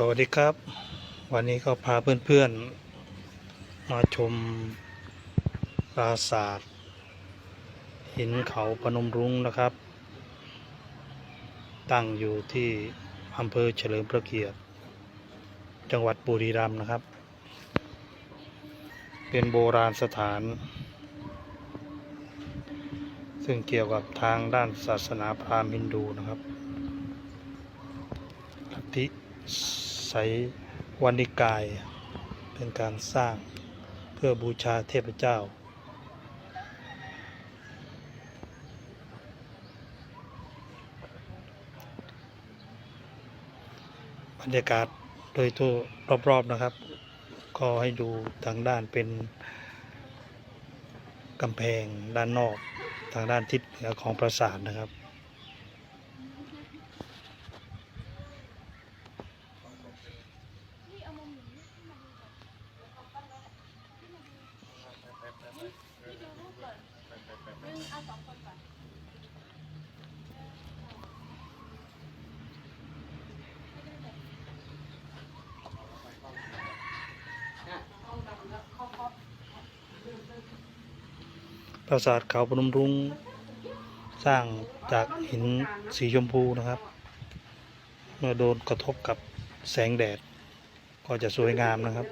สวัสดีครับ วันนี้ก็พาเพื่อนๆ มาชมปราสาทหินเขาพนมรุ้งนะครับ ตั้งอยู่ที่อำเภอเฉลิมพระเกียรติ จังหวัดบุรีรัมย์นะครับ เป็นโบราณสถาน ซึ่งเกี่ยวกับทางด้านศาสนาพราหมณ์ฮินดูนะครับลั ทธิไสยวานิกาย เป็นการสร้างเพื่อบูชาเทพเจ้า บรรยากาศโดยทั่วรอบ ๆ นะครับ ก็ให้ดูทางด้านเป็นกำแพงด้านนอกทางด้านทิศเหนือของปราสาทนะครับ ปราสาทเขาพนมรุ้งสร้างจากหินสีชมพูนะครับ เมื่อโดนกระทบกับแสงแดดก็จะสวยงามนะครับ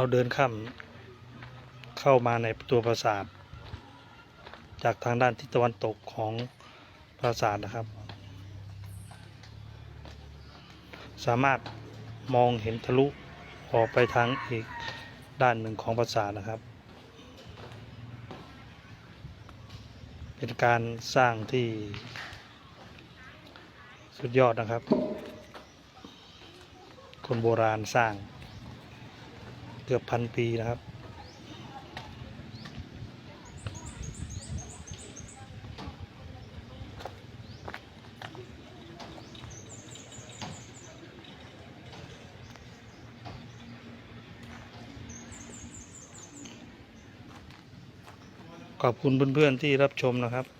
เราเดินข้ามเข้ามาในตัวปราสาท จากทางด้านทิศตะวันตกของปราสาทนะครับ สามารถมองเห็นทะลุออกไปทางอีกด้านหนึ่งของปราสาทนะครับ เป็นการสร้างที่สุดยอดนะครับ คนโบราณสร้าง เกือบพันปีนะครับขอบคุณเพื่อนๆที่รับชมนะครับ